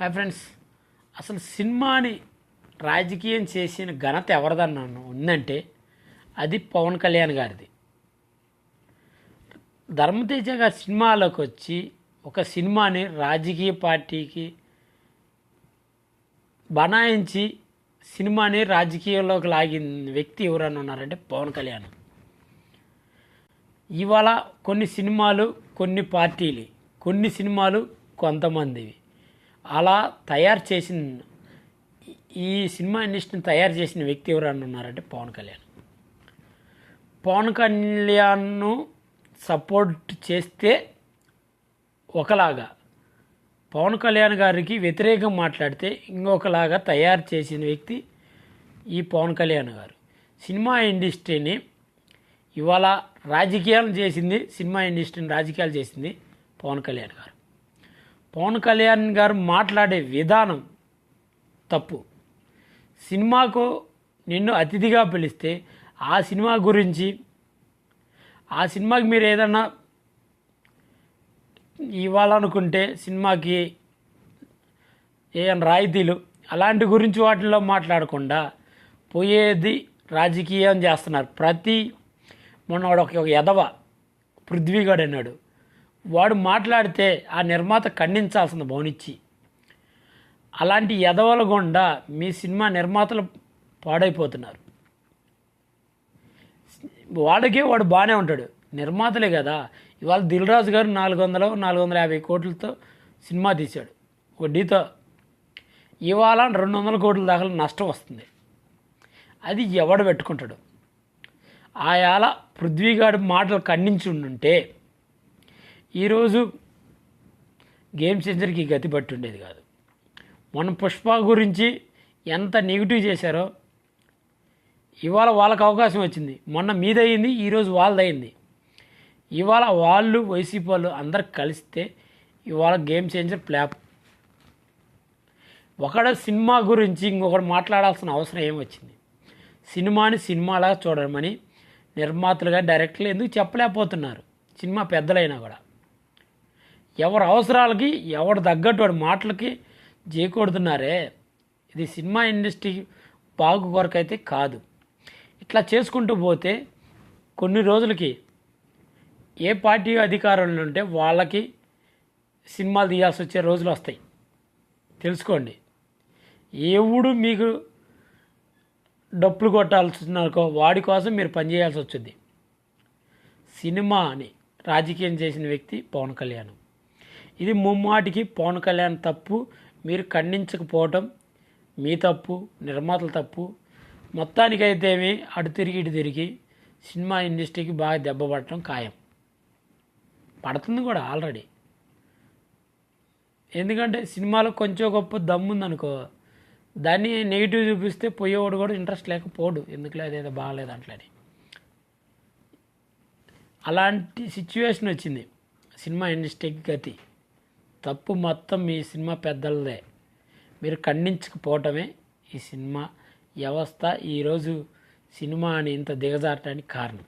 Hi friends. అసలు సినిమాని రాజకీయం చేసిన ఘనత ఎవరిదన్నాను ఉందంటే అది పవన్ కళ్యాణ్ గారిది. ధర్మతేజ గారి సినిమాలోకి వచ్చి ఒక సినిమాని రాజకీయ పార్టీకి బనాయించి సినిమాని రాజకీయంలోకి లాగిన వ్యక్తి ఎవరన్నా ఉన్నారంటే పవన్ కళ్యాణ్. ఇవాళ కొన్ని సినిమాలు కొన్ని పార్టీలు కొన్ని సినిమాలు కొంతమందివి. అలా తయారు చేసిన ఈ సినిమా ఇండస్ట్రీని తయారు చేసిన వ్యక్తి ఎవరన్నా ఉన్నారంటే పవన్ కళ్యాణ్. పవన్ కళ్యాణ్ను సపోర్ట్ చేస్తే ఒకలాగా పవన్ కళ్యాణ్ గారికి వ్యతిరేకం మాట్లాడితే ఇంకొకలాగా తయారు చేసిన వ్యక్తి ఈ పవన్ కళ్యాణ్ గారు. సినిమా ఇండస్ట్రీని ఇవాళ రాజకీయాలు చేసింది సినిమా ఇండస్ట్రీని రాజకీయాలు చేసింది పవన్ కళ్యాణ్ గారు. పవన్ కళ్యాణ్ గారు మాట్లాడే విధానం తప్పు. సినిమాకు నిన్ను అతిథిగా పిలిస్తే ఆ సినిమా గురించి ఆ సినిమాకి మీరు ఏదన్నా ఇవ్వాలనుకుంటే సినిమాకి ఏమైనా రాయితీలు అలాంటి గురించి వాటిల్లో మాట్లాడకుండా పోయేది రాజకీయం చేస్తున్నారు. ప్రతి మొన్న ఒక ఒక ఎదవ పృథ్వీగాడు అన్నాడు. వాడు మాట్లాడితే ఆ నిర్మాత ఖండించాల్సింది భవనిచ్చి. అలాంటి ఎదవల గుండా మీ సినిమా నిర్మాతలు పాడైపోతున్నారు. వాడికే వాడు బాగానే ఉంటాడు. నిర్మాతలే కదా. ఇవాళ దిల్ రాజు గారు నాలుగు వందలు నాలుగు వందల యాభై కోట్లతో సినిమా తీశాడు. వడ్డీతో ఇవాళ రెండు వందల కోట్ల దాకా నష్టం వస్తుంది. అది ఎవడు పెట్టుకుంటాడు? ఆయాల పృథ్వీగాడి మాటలు ఖండించి ఉండుంటే ఈరోజు గేమ్ చేంజర్కి గతి పట్టి ఉండేది కాదు. మొన్న పుష్ప గురించి ఎంత నెగిటివ్ చేశారో ఇవాళ వాళ్ళకి అవకాశం వచ్చింది. మొన్న మీదయింది ఈరోజు వాళ్ళదయింది. ఇవాళ వాళ్ళు వైసీపీ వాళ్ళు అందరు కలిస్తే ఇవాళ గేమ్ చేంజర్ ప్లాప్. ఒకడ సినిమా గురించి ఇంకొకటి మాట్లాడాల్సిన అవసరం ఏమొచ్చింది సినిమాని సినిమాలా చూడమని నిర్మాతలుగా డైరెక్టర్లు ఎందుకు చెప్పలేకపోతున్నారు? సినిమా పెద్దలైనా కూడా. ఎవరి అవసరాలకి ఎవడు తగ్గట్టు వాడి మాటలకి చేకూడుతున్నారే ఇది సినిమా ఇండస్ట్రీ బాగు కొరకైతే కాదు. ఇట్లా చేసుకుంటూ పోతే కొన్ని రోజులకి ఏ పార్టీ అధికారంలో ఉంటే వాళ్ళకి సినిమాలు తీయాల్సి వచ్చే రోజులు వస్తాయి. తెలుసుకోండి. ఎవడు మీకు డప్పులు కొట్టాల్సినారో వాడి కోసం మీరు పనిచేయాల్సి వచ్చింది సినిమా అని రాజకీయం చేసిన వ్యక్తి పవన్ కళ్యాణ్. ఇది ముమ్మాటికి పవన్ కళ్యాణ్ తప్పు మీరు ఖండించకపోవటం మీ తప్పు నిర్మాతల తప్పు. మొత్తానికైతేమి అటు తిరిగి ఇటు తిరిగి సినిమా ఇండస్ట్రీకి బాగా దెబ్బ పడటం ఖాయం. పడుతుంది కూడా ఆల్రెడీ. ఎందుకంటే సినిమాలో కొంచెం గొప్ప దమ్ముందనుకో దాన్ని నెగిటివ్ చూపిస్తే పోయేవాడు కూడా ఇంట్రెస్ట్ లేకపోడు. ఎందుకులే అదేదో బాగాలేదు అట్లని. అలాంటి సిచ్యువేషన్ వచ్చింది సినిమా ఇండస్ట్రీకి గతి. తప్పు మొత్తం మీ సినిమా పెద్దలదే. మీరు ఖండించకపోవటమే ఈ సినిమా వ్యవస్థ. ఈరోజు సినిమా అని ఇంత దిగజారటానికి కారణం.